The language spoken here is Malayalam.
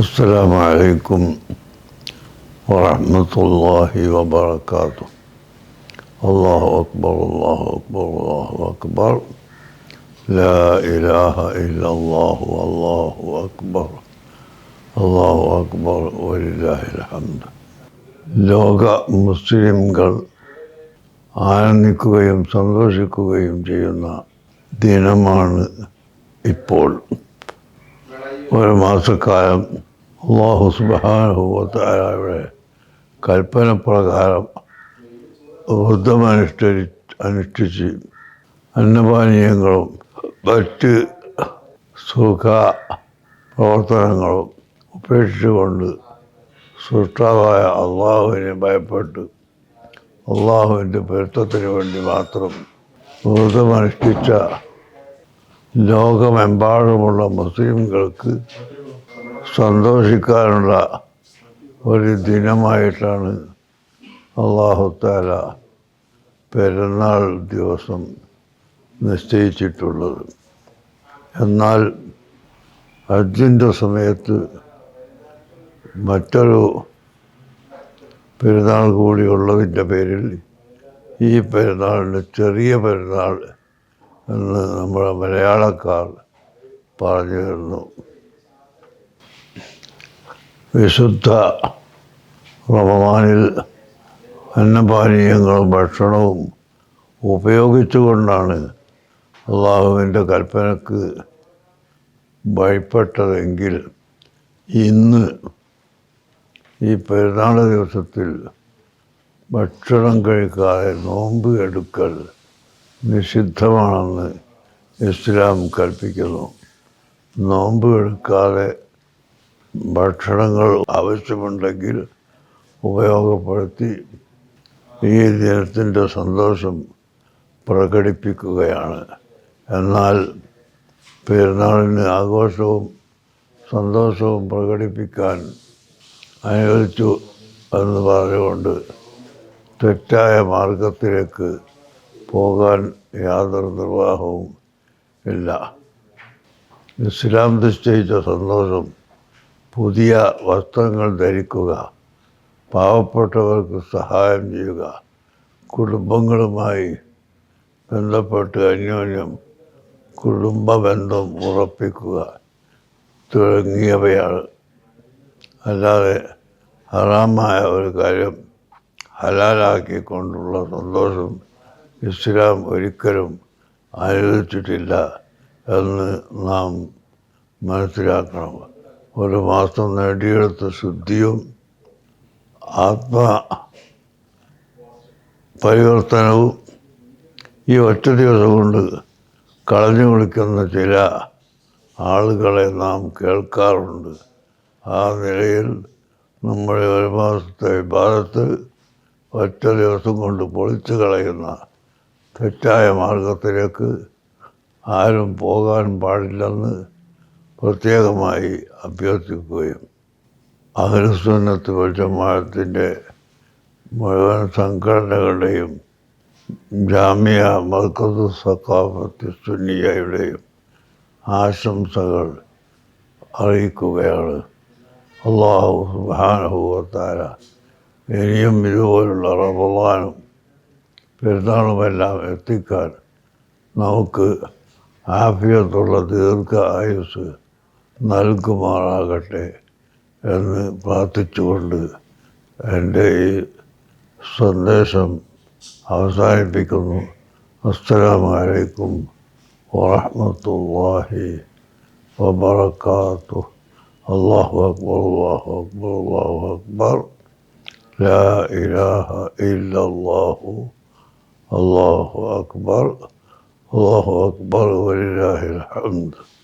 السلام عليكم ورحمة الله وبركاته الله أكبر الله أكبر الله أكبر لا إله إلا الله والله أكبر الله أكبر ولله الحمد ലോക മുസ്ലിംകൾ ആനന്ദിക്കുകയും സന്തോഷിക്കുകയും ചെയ്യുന്ന ദിനമാണ് ഇപ്പോൾ ഒരു മാസക്കാലം അള്ളാഹു സുബാനുഭവത്തായുടെ കൽപ്പന പ്രകാരം വൃദ്ധമനുഷ്ഠരി അനുഷ്ഠിച്ച് അന്നപാനീയങ്ങളും മറ്റ് സുഖ പ്രവർത്തനങ്ങളും ഉപേക്ഷിച്ചുകൊണ്ട് സൃഷ്ടാവായ അള്ളാഹുവിനെ ഭയപ്പെട്ട് അള്ളാഹുവിന്റെ പൊരുത്തത്തിന് വേണ്ടി മാത്രം വ്രതമനുഷ്ഠിച്ച ലോകമെമ്പാടുമുള്ള മുസ്ലിംകൾക്ക് സന്തോഷിക്കാനുള്ള ഒരു ദിനമായിട്ടാണ് അള്ളാഹുത്താല പെരുന്നാൾ ദിവസം നിശ്ചയിച്ചിട്ടുള്ളത്. എന്നാൽ ഹജ്ജിന്റെ സമയത്ത് മറ്റൊരു പെരുന്നാൾ കൂടി ഉള്ളതിന്റെ പേരിൽ ഈ പെരുന്നാളിന് ചെറിയ പെരുന്നാൾ എന്ന് നമ്മുടെ മലയാളക്കാർ പറഞ്ഞു വരുന്നു വിശുദ്ധ റമദാനിൽ അന്നപാനീയങ്ങളും ഭക്ഷണവും ഉപയോഗിച്ചുകൊണ്ടാണ് അള്ളാഹുവിന്റെ കൽപ്പനക്ക് ഭയപ്പെട്ടതെങ്കിൽ ഇന്ന് ഈ പെരുന്നാൾ ദിവസത്തിൽ ഭക്ഷണം കഴിക്കാതെ നോമ്പ് എടുക്കൽ നിഷിദ്ധമാണെന്ന് ഇസ്ലാം കൽപ്പിക്കുന്നു. നോമ്പ് എടുക്കാതെ ഭക്ഷണങ്ങൾ ആവശ്യമുണ്ടെങ്കിൽ ഉപയോഗപ്പെടുത്തി ഈ ദിനത്തിന്റെ സന്തോഷം പ്രകടിപ്പിക്കുകയാണ്. എന്നാൽ പെരുന്നാളിന് ആഘോഷവും സന്തോഷവും പ്രകടിപ്പിക്കാൻ അനുവദിച്ചു എന്ന് പറഞ്ഞുകൊണ്ട് തെറ്റായ മാർഗത്തിലേക്ക് പോകാൻ യാതൊരു നിർവാഹവും ഇല്ല. ഇസ്ലാം നിശ്ചയിച്ച സന്തോഷം പുതിയ വസ്ത്രങ്ങൾ ധരിക്കുക പാവപ്പെട്ടവർക്ക് സഹായം ചെയ്യുക കുടുംബങ്ങളുമായി ബന്ധപ്പെട്ട് അന്യോന്യം കുടുംബ ബന്ധം ഉറപ്പിക്കുക തുടങ്ങിയവയാണ്. അല്ലാതെ ഹറാമായ ഒരു കാര്യം ഹലാലാക്കിക്കൊണ്ടുള്ള സന്തോഷം ഇസ്ലാം ഒരിക്കലും അനുവദിച്ചിട്ടില്ല എന്ന് നാം മനസ്സിലാക്കണം. ഒരു മാസം നേടിയെടുത്ത ശുദ്ധിയും ആത്മ പരിവർത്തനവും ഈ ഒറ്റ ദിവസം കൊണ്ട് കളഞ്ഞു കുളിക്കുന്ന ചില ആളുകളെ നാം കേൾക്കാറുണ്ട്. ആ നിലയിൽ നമ്മുടെ ഒരു മാസത്തെ വിഭാഗത്ത് ഒറ്റ ദിവസം കൊണ്ട് പൊളിച്ചു കളയുന്ന തെറ്റായ മാർഗത്തിലേക്ക് ആരും പോകാൻ പാടില്ലെന്ന് പ്രത്യേകമായി അഭ്യർത്ഥിക്കുകയും അഹ്ലുസുന്നത്ത് ജമാഅത്തിന്റെ മുഴുവൻ സംഘടനകളുടെയും ജാമ്യ മർക്കസ് സക്കാഫത്ത് സുന്നിയയുടെയും ആശംസകൾ അറിയിക്കുകയാണ്. അള്ളാഹു സുബാനുഭവത്താര ഇനിയും ഇതുപോലുള്ള റമദാനും പെരുന്നാളുമെല്ലാം എത്തിക്കാൻ നമുക്ക് ആഫിയത്തുള്ള ദീർഘ ആയുസ് നൽകുമാറാകട്ടെ എന്ന് പ്രാർത്ഥിച്ചുകൊണ്ട് എന്റെ ഈ സന്ദേശം അവസാനിപ്പിക്കുന്നു. അസ്സലാമലൈക്കും വാഹമത്തല്ലാഹി വബർക്കാത്തു അള്ളാഹു അക്ബർ അള്ളാഹു അക്ബർ അള്ളാഹു അക്ബർ. ലാ ഇലാഹ ഇല്ലല്ലാഹു. അള്ളാഹു അക്ബർ അള്ളാഹു അക്ബർ വലില്ലാഹിൽ